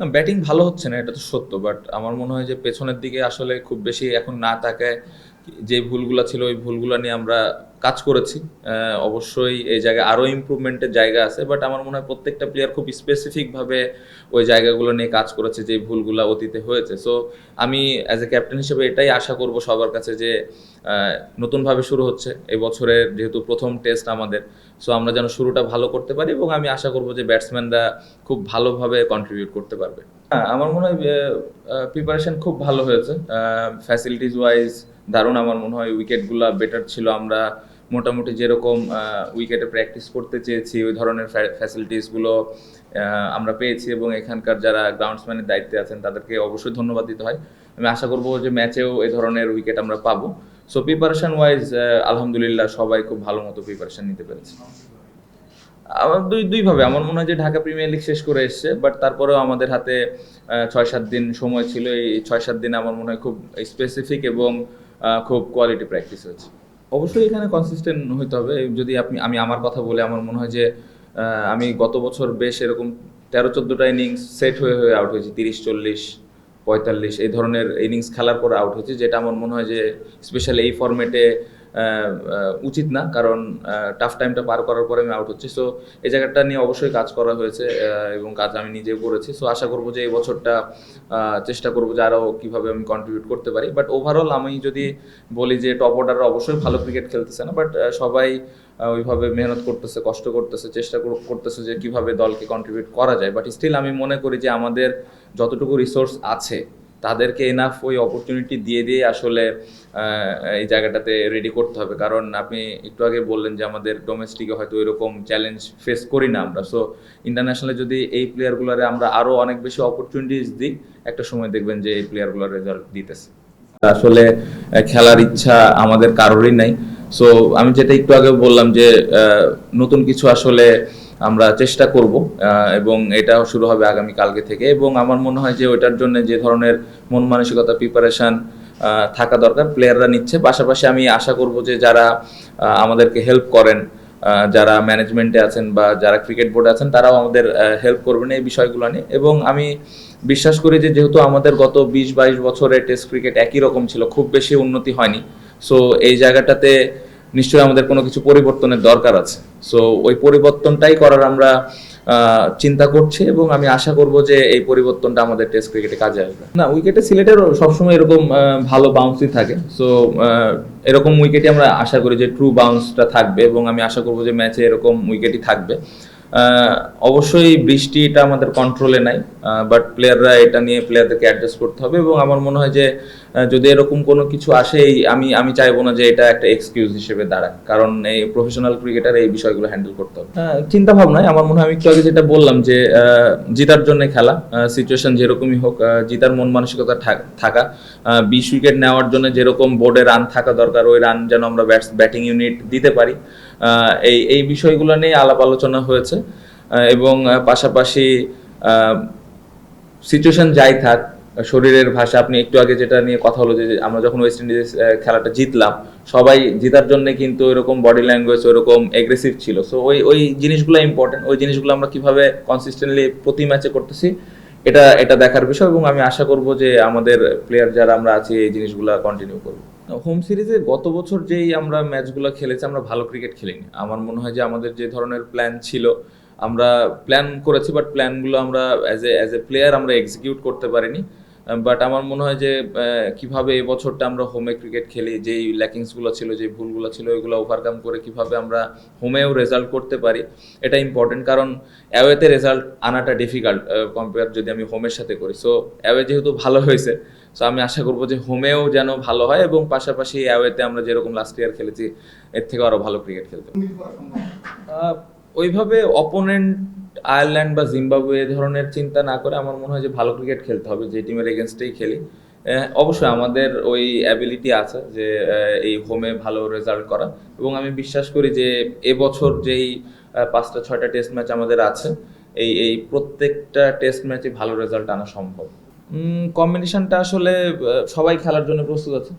না ব্যাটিং ভালো হচ্ছে না, এটা তো সত্য বাট আমার মনে হয় যে পেছনের দিকে আসলে খুব বেশি এখন না তাকায় যে ভুলগুলো ছিল, ওই ভুলগুলো নিয়ে আমরা কাজ করেছি। অবশ্যই এই জায়গায় আরও ইমপ্রুভমেন্টের জায়গা আছে বাট আমার মনে হয় প্রত্যেকটা প্লেয়ার খুব স্পেসিফিকভাবে ওই জায়গাগুলো নিয়ে কাজ করেছে, যে ভুলগুলো অতীতে হয়েছে। সো আমি অ্যাজ এ ক্যাপ্টেন হিসেবে এটাই আশা করব সবার কাছে যে নতুনভাবে শুরু হচ্ছে। এই বছরের যেহেতু প্রথম টেস্ট আমাদের সো আমরা যেন শুরুটা ভালো করতে পারি এবং আমি আশা করব যে ব্যাটসম্যানরা খুব ভালোভাবে কন্ট্রিবিউট করতে পারবে। হ্যাঁ আমার মনে হয় প্রিপারেশন খুব ভালো হয়েছে। ফ্যাসিলিটিস ওয়াইজ দারুণ আমার মনে হয় উইকেটগুলো বেটার ছিল। আমরা মোটামুটি যেরকম উইকেটে প্র্যাকটিস করতে চেয়েছি, ওই ধরনের ফ্যাসিলিটিসগুলো আমরা পেয়েছি এবং এখানকার যারা গ্রাউন্ডসম্যানের দায়িত্বে আছেন, তাদেরকে অবশ্যই ধন্যবাদ দিতে হয়। আমি আশা করব যে ম্যাচেও এই ধরনের উইকেট আমরা পাবো। সো প্রিপারেশন ওয়াইজ আলহামদুলিল্লাহ সবাই খুব ভালো মতো প্রিপারেশন নিতে পেরেছে। আমার দুই দুইভাবে আমার মনে হয় যে ঢাকা প্রিমিয়ার লিগ শেষ করে এসছে বাট তারপরেও আমাদের হাতে ছয় সাত দিন সময় ছিল। এই ছয় সাত দিন আমার মনে হয় খুব স্পেসিফিক এবং খুব কোয়ালিটি প্র্যাকটিস হয়েছে। অবশ্যই এখানে কনসিস্টেন্ট হইতে হবে। যদি আপনি, আমি আমার কথা বলে আমার মনে হয় যে আমি গত বছর বেশ এরকম তেরো চোদ্দোটা ইনিংস সেট হয়ে হয়ে আউট হয়েছি। তিরিশ চল্লিশ পঁয়তাল্লিশ, এই ধরনের ইনিংস খেলার পর আউট হয়েছে যেটা আমার মনে হয় যে স্পেশালি এই ফরম্যাটে উচিত না, কারণ টাফ টাইমটা পার করার পরে আমি আউট হচ্ছি। সো এই জায়গাটা নিয়ে অবশ্যই কাজ করা হয়েছে এবং কাজ আমি নিজেও করেছি। সো আশা করব যে এই বছরটা চেষ্টা করব যে আরও কীভাবে আমি কন্ট্রিবিউট করতে পারি। বাট ওভারঅল আমি যদি বলি যে টপ অর্ডার অবশ্যই ভালো ক্রিকেট খেলতেছে না বাট সবাই ওইভাবে মেহনত করতেছে, কষ্ট করতেছে, চেষ্টা করতেছে যে কীভাবে দলকে কন্ট্রিবিউট করা যায়। বাট স্টিল আমি মনে করি যে আমাদের যতটুকু রিসোর্স আছে, তাদেরকে এনাফ ওই অপরচুনিটি দিয়ে দিয়ে আসলে এই জায়গাটাতে রেডি করতে হবে। কারণ আপনি একটু আগে বললেন যে আমাদের ডোমেস্টিকে হয়তো এরকম চ্যালেঞ্জ ফেস করি না আমরা। সো ইন্টারন্যাশনালে যদি এই প্লেয়ারগুলোরে আমরা আরও অনেক বেশি অপরচুনিটিস দিই, একটা সময় দেখবেন যে এই প্লেয়ারগুলোর রেজাল্ট দিতেছে। আসলে খেলার ইচ্ছা আমাদের কারোরই নাই। সো আমি যেটা একটু আগে বললাম যে নতুন কিছু আসলে আমরা চেষ্টা করব এবং এটা শুরু হবে আগামী কালকে থেকে। এবং আমার মনে হয় যে ওইটার জন্য যে ধরনের মন মানসিকতা প্রিপারেশন থাকা দরকার প্লেয়াররা নিচ্ছে। পাশাপাশি আমি আশা করব যে যারা আমাদেরকে হেল্প করেন যারা ম্যানেজমেন্টে আছেন বা যারা ক্রিকেট বোর্ডে আছেন, তারাও আমাদের হেল্প করবেন এই বিষয়গুলো নিয়ে। এবং আমি বিশ্বাস করি যে যেহেতু আমাদের গত বিশ বাইশ বছরে টেস্ট ক্রিকেট একই রকম ছিল, খুব বেশি উন্নতি হয়নি। সো এই জায়গাটাতে নিশ্চয়ই আমাদের কোনো কিছু পরিবর্তনের দরকার আছে। সো ওই পরিবর্তনটাই করার আমরা চিন্তা করছি এবং আমি আশা করব যে এই পরিবর্তনটা আমাদের টেস্ট ক্রিকেটে কাজে আসবে। না, উইকেটে সিলেটের সবসময় এরকম ভালো বাউন্সই থাকে। সো এরকম উইকেটই আমরা আশা করি যে ট্রু বাউন্সটা থাকবে এবং আমি আশা করব যে ম্যাচে এরকম উইকেটই থাকবে। অবশ্যই বৃষ্টিটা আমাদের কন্ট্রোলে নাই বাট প্লেয়াররা এটা নিয়ে প্লেয়ারদেরকে অ্যাডজাস্ট করতে হবে এবং আমার মনে হয় যে যদি এরকম কোনো কিছু আসে আমি আমি চাইব না যে এটা একটা এক্সকিউজ হিসেবে দাঁড়ায় কারণ এই প্রফেশনাল ক্রিকেটার এই বিষয়গুলো হ্যান্ডেল করতে হবে। চিন্তা ভাবনায় আমার মনে হয়, আমি একটু আগে যেটা বললাম যে জিতার জন্য খেলা সিচুয়েশন যেরকমই হোক জিতার মন মানসিকতা থাকা বিশ উইকেট নেওয়ার জন্য যেরকম বোর্ডে রান থাকা দরকার, ওই রান যেন আমরা ব্যাটস ব্যাটিং ইউনিট দিতে পারি। এই এই বিষয়গুলো নিয়ে আলাপ আলোচনা হয়েছে। এবং পাশাপাশি সিচুয়েশন যাই থাক শরীরের ভাষা, আপনি একটু আগে যেটা নিয়ে কথা হলো যে আমরা যখন ওয়েস্ট ইন্ডিজ খেলাটা জিতলাম, সবাই জেতার জন্য কিন্তু ওইরকম বডি ল্যাঙ্গুয়েজ ওরকম এগ্রেসিভ ছিল। সো ওই ওই জিনিসগুলো ইম্পর্টেন্ট ওই জিনিসগুলো আমরা কীভাবে কনসিস্টেন্টলি প্রতি ম্যাচে করতেছি, এটা এটা দেখার বিষয় এবং আমি আশা করব যে আমাদের প্লেয়ার যারা আমরা আছি, এই জিনিসগুলো কন্টিনিউ করব। হোম সিরিজে গত বছর যেই আমরা ম্যাচগুলো খেলেছি, আমরা ভালো ক্রিকেট খেলিনি। আমার মনে হয় যে আমাদের যে ধরনের প্ল্যান ছিল, আমরা প্ল্যান করেছি বাট প্ল্যানগুলো আমরা as a as a player আমরা এক্সিকিউট করতে পারিনি। বাট আমার মনে হয় যে কীভাবে এই বছরটা আমরা হোমে ক্রিকেট খেলি, যেই ল্যাকিংসগুলো ছিল যে ভুলগুলো ছিল ওইগুলো ওভারকাম করে কীভাবে আমরা হোমেও রেজাল্ট করতে পারি, এটা ইম্পর্টেন্ট কারণ অ্যাওয়েতে রেজাল্ট আনাটা ডিফিকাল্ট কম্পেয়ার যদি আমি হোমের সাথে করি। সো অ্যাওয়ে যেহেতু ভালো হয়েছে সো আমি আশা করব যে হোমেও যেন ভালো হয় এবং পাশাপাশি অ্যাওয়েতে আমরা যেরকম লাস্ট ইয়ার খেলেছি, এর থেকে আরও ভালো ক্রিকেট খেলতে ওইভাবে অপোনেন্ট আয়ারল্যান্ড বা জিম্বাবুয়ে এ ধরনের চিন্তা না করে আমার মনে হয় যে ভালো ক্রিকেট খেলতে হবে, যে টিমের এগেনস্টেই খেলি। অবশ্যই আমাদের ওই অ্যাবিলিটি আছে যে এই হোমে ভালো রেজাল্ট করা। এবং আমি বিশ্বাস করি যে এবছর যেই পাঁচটা, ছয়টা টেস্ট ম্যাচ আমাদের আছে, এই এই প্রত্যেকটা টেস্ট ম্যাচে ভালো রেজাল্ট আনা সম্ভব। কম্বিনেশনটা আসলে সবাই খেলার জন্য প্রস্তুত আছে।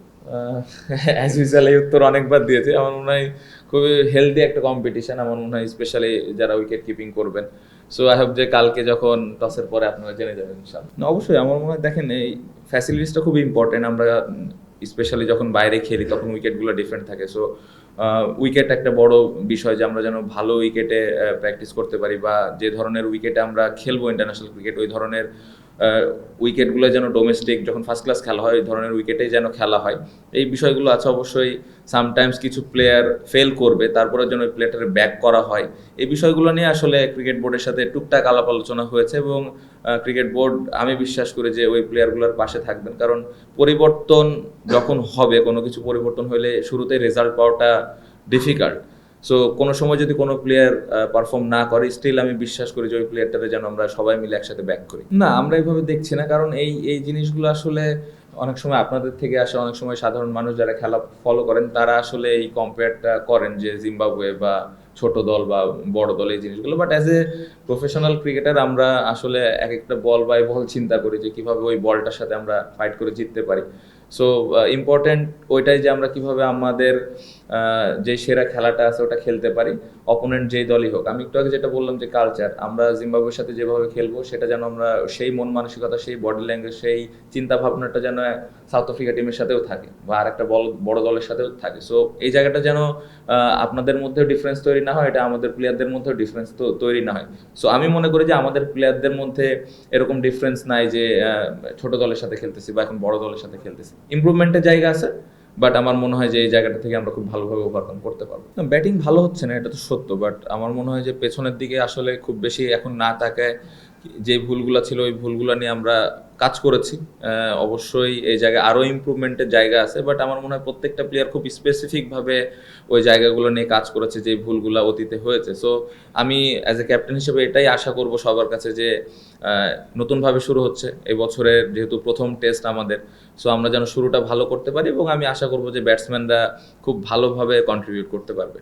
অ্যাজ ইউজুয়াল এই উত্তর অনেকবার দিয়েছে। আমার মনে হয় খুবই হেলদি একটা কম্পিটিশন আমার মনে হয় স্পেশালি যারা উইকেট কিপিং করবেন। সো আই হোপ যে কালকে যখন টসের পরে আপনারা জেনে যাবেন ইনশাল্লাহ অবশ্যই। আমার মনে হয় দেখেন, এই ফ্যাসিলিটিসটা খুব ইম্পর্টেন্ট আমরা স্পেশালি যখন বাইরে খেলি, তখন উইকেটগুলো ডিফারেন্ট থাকে। সো উইকেট একটা বড় বিষয় যে আমরা যেন ভালো উইকেটে প্র্যাকটিস করতে পারি বা যে ধরনের উইকেটে আমরা খেলব ইন্টারন্যাশনাল ক্রিকেট ওই ধরনের উইকেটগুলো যেন ডোমেস্টিক যখন ফার্স্ট ক্লাস খেলা হয়, ওই ধরনের উইকেটেই যেন খেলা হয়। এই বিষয়গুলো আছে অবশ্যই। সামটাইমস কিছু প্লেয়ার ফেল করবে, তারপরে যেন ওই প্লেয়ারটাকে ব্যাক করা হয়। এই বিষয়গুলো নিয়ে আসলে ক্রিকেট বোর্ডের সাথে টুকটাক আলাপ আলোচনা হয়েছে এবং ক্রিকেট বোর্ড আমি বিশ্বাস করি যে ওই প্লেয়ারগুলোর পাশে থাকবেন। কারণ পরিবর্তন যখন হবে, কোনো কিছু পরিবর্তন হলে শুরুতে রেজাল্ট পাওয়াটা ডিফিকাল্ট সো কোনো সময় যদি কোনো প্লেয়ার পারফর্ম না করে স্টিল আমি বিশ্বাস করি যে ওই প্লেয়ারটাতে যেন আমরা সবাই মিলে একসাথে ব্যাক করি। না, আমরা এইভাবে দেখছি না, কারণ এই এই জিনিসগুলো আসলে অনেক সময় আপনাদের থেকে আসে, অনেক সময় সাধারণ মানুষ যারা খেলা ফলো করেন, তারা আসলে এই কম্পেয়ারটা করেন যে জিম্বাবুয়ে বা ছোট দল বা বড় দল এই জিনিসগুলো। But as a professional cricketer আমরা আসলে এক একটা বল বাই বল চিন্তা করি যে কীভাবে ওই বলটার সাথে আমরা ফাইট করে জিততে পারি। সো ইম্পর্ট্যান্ট ওইটাই যে আমরা কীভাবে আমাদের যে সেরা খেলাটা আছে ওটা খেলতে পারি অপোনেন্ট যেই দলই হোক। আমি একটু আগে যেটা বললাম যে কালচার আমরা জিম্বাবুয়ের সাথে যেভাবে খেলব, সেটা যেন আমরা সেই মন মানসিকতা, সেই বডি ল্যাঙ্গুয়েজ সেই চিন্তা ভাবনাটা যেন সাউথ আফ্রিকা টিমের সাথেও থাকে বা আর একটা বড় দলের সাথেও থাকে। সো এই জায়গাটা যেন আপনাদের মধ্যেও ডিফারেন্স তৈরি না হয়, এটা আমাদের প্লেয়ারদের মধ্যেও ডিফারেন্স তো তৈরি না হয়। সো আমি মনে করি যে আমাদের প্লেয়ারদের মধ্যে এরকম ডিফারেন্স নাই যে ছোট দলের সাথে খেলতেছি বা এখন বড় দলের সাথে খেলতেছি। ইমপ্রুভমেন্টের জায়গা আছে বাট আমার মনে হয় যে এই জায়গাটা থেকে আমরা খুব ভালোভাবে ওভারকাম করতে পারব। ব্যাটিং ভালো হচ্ছে না, এটা তো সত্য বাট আমার মনে হয় যে পেছনের দিকে আসলে খুব বেশি এখন না তাকায় যে ভুলগুলো ছিল, ওই ভুলগুলো নিয়ে আমরা কাজ করেছি। অবশ্যই এই জায়গায় আরও ইমপ্রুভমেন্টের জায়গা আছে বাট আমার মনে হয় প্রত্যেকটা প্লেয়ার খুব স্পেসিফিকভাবে ওই জায়গাগুলো নিয়ে কাজ করেছে, যে ভুলগুলো অতীতে হয়েছে। সো আমি অ্যাজ এ ক্যাপ্টেন হিসেবে এটাই আশা করব সবার কাছে যে নতুনভাবে শুরু হচ্ছে। এই বছরের যেহেতু প্রথম টেস্ট আমাদের সো আমরা যেন শুরুটা ভালো করতে পারি এবং আমি আশা করব যে ব্যাটসম্যানরা খুব ভালোভাবে কন্ট্রিবিউট করতে পারবে।